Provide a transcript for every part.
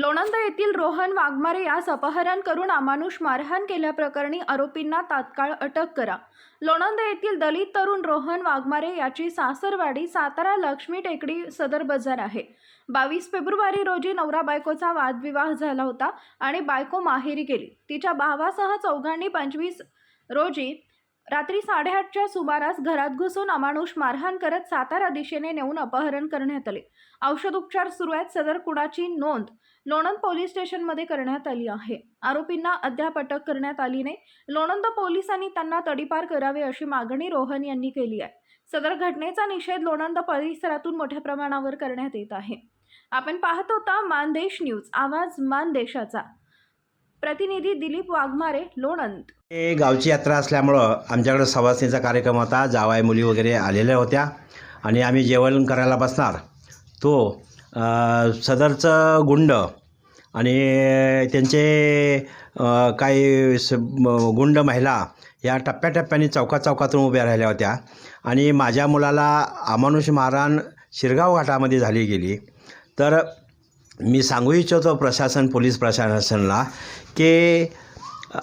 लोणंदा येथील रोहन वाघमारे यास अपहरण करून अमानुष मारहाण केल्याप्रकरणी आरोपींना तात्काळ अटक करा. लोणंदा येथील दलित तरुण रोहन वाघमारे याची सासरवाडी सातारा लक्ष्मी टेकडी सदर बाजार आहे. बावीस फेब्रुवारी रोजी नवरा बायकोचा वादविवाह झाला होता आणि बायको माहेरी गेली. तिच्या भावासह चौघांनी पंचवीस रोजी रात्री साडेआठच्या सुमारास घरात घुसून अमानुष मारहाण करत सातारा दिशेने नेऊन अपहरण करण्यात आले. औषधोपचार सुरू आहेत सदर कुणाची नोंद लोणंद पोलीस स्टेशनमध्ये करण्यात आली आहे. आरोपींना अद्याप अटक करण्यात आली नाही. लोणंद पोलिसांनी त्यांना तडीपार करावे अशी मागणी रोहन यांनी केली आहे. सदर घटनेचा निषेध लोणंद परिसरातून मोठ्या प्रमाणावर करण्यात येत आहे. आपण पाहत होता मानदेश न्यूज. आवाज मानदेशाचा. प्रतिनिधी दिलीप वाघमारे लोणंद. हे गावची यात्रा असल्यामुळं आमच्याकडं सवासणीचा कार्यक्रम होता. जावाय मुली वगैरे आलेल्या होत्या. आणि आम्ही जेवण करायला बसणार. तो अ, सदरचं गुंड आणि त्यांचे अ, काही स म- गुंड महिला या टप्प्याटप्प्याने चौका चौकातून उभ्या राहिल्या होत्या. आणि माझ्या मुलाला अमानुष मारहाण शिरगाव घाटामध्ये झाली गेली. तर मी सांगू इच्छितो प्रशासन पोलीस प्रशासनाला की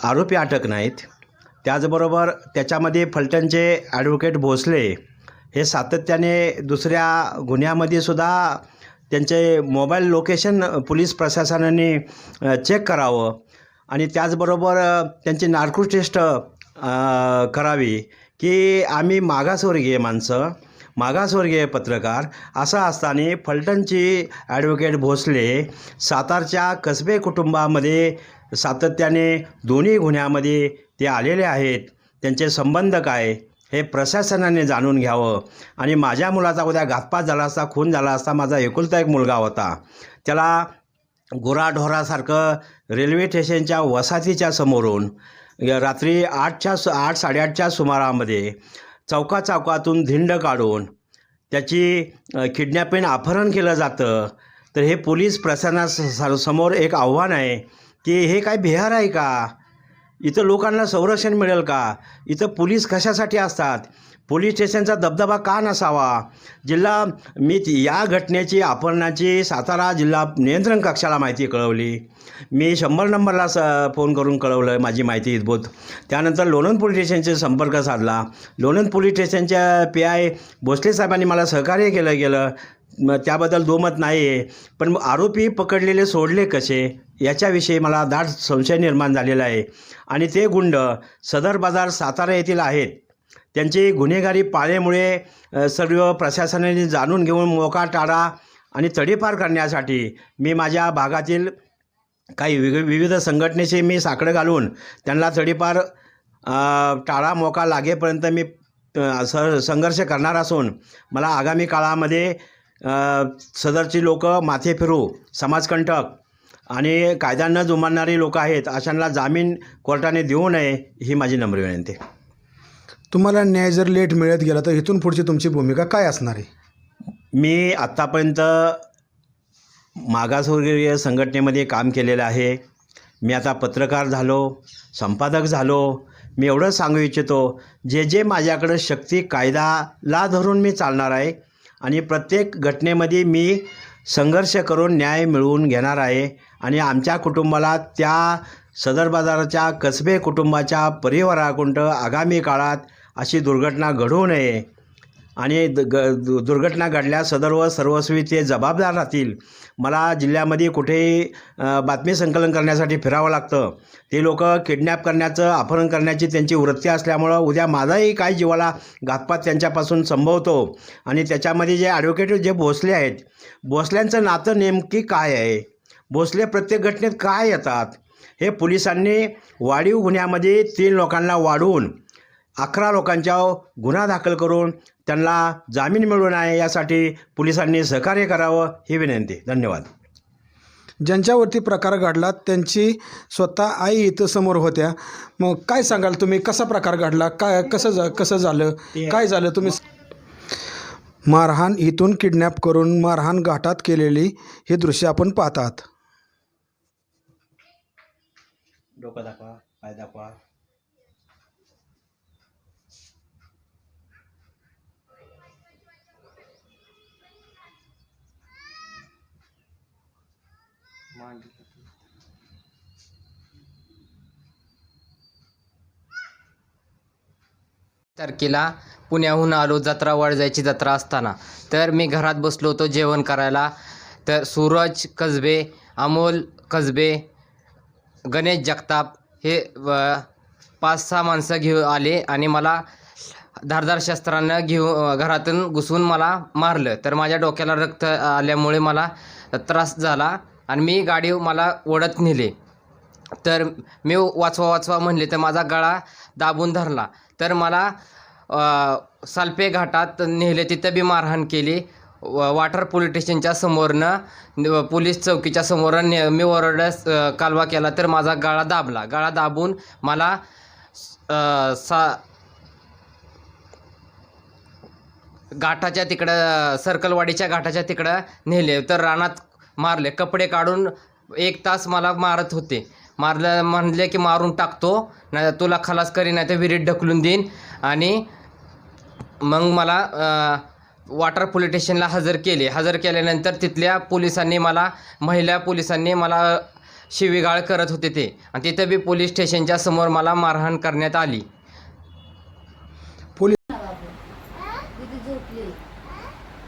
आरोपी अटक नाहीत. त्याचबरोबर त्याच्यामध्ये फलटणचे ॲडव्होकेट भोसले हे सातत्याने दुसऱ्या गुन्ह्यामध्ये सुद्धा त्यांचे मोबाईल लोकेशन पोलीस प्रशासनाने चेक करावं आणि त्याचबरोबर त्यांची नार्को टेस्ट करावी की आम्ही मागासवर्गीय माणसं. मागासवर्गीय पत्रकार असं असताना फलटणची ॲडव्होकेट भोसले सातारच्या कसबे कुटुंबामध्ये सातत्याने दोन्ही गुन्ह्यामध्ये ते आलेले आहेत. त्यांचे संबंध काय हे प्रशासनाने जाणून घ्यावं. आणि माझ्या मुलाचा उद्या घातपात झाला असता खून झाला असता माझा एकुलता एक मुलगा होता. त्याला गुराढोरासारखं रेल्वे स्टेशनच्या वसाहतीच्या समोरून रात्री आठच्या सु आठ साडेआठच्या सुमारामध्ये चौका चौकातून धिंड काढून त्याची किडनॅपिंग अपहरण केलं जातं. तर हे पोलीस प्रशासनासमोर एक आव्हान आहे की हे काय बिहार आहे का? इथं लोकांना संरक्षण मिळेल का? इथं पोलीस कशासाठी असतात? पोलीस स्टेशनचा दबदबा का नसावा? जिल्हा मी ती- या घटनेची अपहरणाची सातारा जिल्हा नियंत्रण कक्षाला माहिती कळवली. मी शंभर नंबरला स फोन करून कळवलं माझी माहिती इतभूत त्यानंतर लोणंद पोलीस स्टेशनचे संपर्क साधला. लोणंद पोलीस स्टेशनच्या पी आय भोसले साहेबांनी मला सहकार्य केलं गेलं मग त्याबद्दल दोमत नाही आहे पण आरोपी पकडलेले सोडले कसे? याच्याविषयी मला दाट संशय निर्माण झालेला आहे. आणि ते गुंड सदर बाजार सातारा येथील आहेत. त्यांची गुन्हेगारी पाळेमुळे सर्व प्रशासनाने जाणून घेऊन मोका टाळा आणि तडीपार करण्यासाठी मी माझ्या भागातील काही विग विविध संघटनेशी मी साकडं घालून त्यांना तडीपार टाळा मोका लागेपर्यंत मी स संघर्ष करणार असून मला आगामी काळामध्ये सदरची लोक माथे फिरू समाजकंटक आणि कायदा न जुमानणारी लोक आहेत अशांना जामीन कोर्टाने देऊ नये ही माझी नम्र विनंती आहे. तुम्हाला न्याय जर लेट मिळत गेला तर इथून पुढची तुमची भूमिका काय असणार आहे? मी आत्तापर्यंत मागासवर्गीय संघटनेमध्ये काम केलेलं आहे. मी आता पत्रकार झालो संपादक झालो. मी एवढंच सांगू इच्छितो जे जे माझ्याकडं शक्ती कायदाला धरून मी चालणार आहे आणि प्रत्येक घटनेमध्ये मी संघर्ष करून न्याय मिळवून घेणार आहे आणि आमच्या कुटुंबाला त्या सदर बाजाराच्या कसबे कुटुंबाच्या परिवाराकुंट आगामी काळात अशी दुर्घटना घडू नये. आणि द ग दु- दुर्घटना घडल्यास सदर्व सर्वस्वी ते जबाबदार राहतील. मला जिल्ह्यामध्ये कुठेही बातमी संकलन करण्यासाठी फिरावं लागतं. ते लोक किडनॅप करण्याचं अपहरण करण्याची त्यांची वृत्ती असल्यामुळं उद्या माझाही काय जीवाला घातपात त्यांच्यापासून संभवतो. आणि त्याच्यामध्ये जे ॲडव्होकेट जे भोसले आहेत भोसल्यांचं नातं नेमकी काय आहे? भोसले प्रत्येक घटनेत काय येतात? हे पोलिसांनी वाढीव गुन्ह्यामध्ये तीन लोकांना वाढवून अकरा लोकांच्या गुन्हा दाखल करून त्यांना जामीन मिळू नये यासाठी पोलिसांनी सहकार्य करावं ही विनंती. धन्यवाद. ज्यांच्यावरती प्रकार घडला त्यांची स्वतः आई इथं समोर होत्या. मग काय सांगाल तुम्ही? कसा प्रकार घडला? काय कसं जा कसं झालं? काय झालं तुम्ही? मारहाण इथून किडनॅप करून मारहाण घाटात केलेली हे दृश्य आपण पाहतात. डोकं दाखवा पाय दाखवा. तारखेला पुण्याहून आलो जत्रा वळजायची जत्रा असताना. तर मी घरात बसलो होतो जेवण करायला. तर सूरज कसबे अमोल कसबे गणेश जगताप हे पाच सहा माणसं घेऊ आले आणि मला धारदार शस्त्रानं घेऊ घरातून घुसून मला मारलं. तर माझ्या डोक्याला रक्त आल्यामुळे मला त्रास झाला. आणि मी गाडी मला ओढत नेले. तर मी वाचवा वाचवा म्हणले तर माझा गळा दाबून धरला. तर मला साल्पे सालपे घाटात नेले तिथं बी मारहाण केली. व- वाटर पोलीस स्टेशनच्या समोरनं पोलीस चौकीच्या समोरनं ने मी ओरडस कालवा केला तर माझा गळा दाबला. गळा दाबून मला सा घाटाच्या तिकडं सर्कलवाडीच्या घाटाच्या तिकडं नेले. तर रानात मारले. कपडे काढून एक तास मला मारत होते. मारलं म्हणले की मारून टाकतो नाही तुला खलास करी नाही तर विहिरीत ढकलून देईन. आणि मग मला वॉटर पोलीस स्टेशनला हजर केले. हजर केल्यानंतर तिथल्या पोलिसांनी मला महिला पोलिसांनी मला शिवीगाळ करत होते ते. आणि तिथं बी पोलीस स्टेशनच्या समोर मला मारहाण करण्यात आली.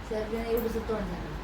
किती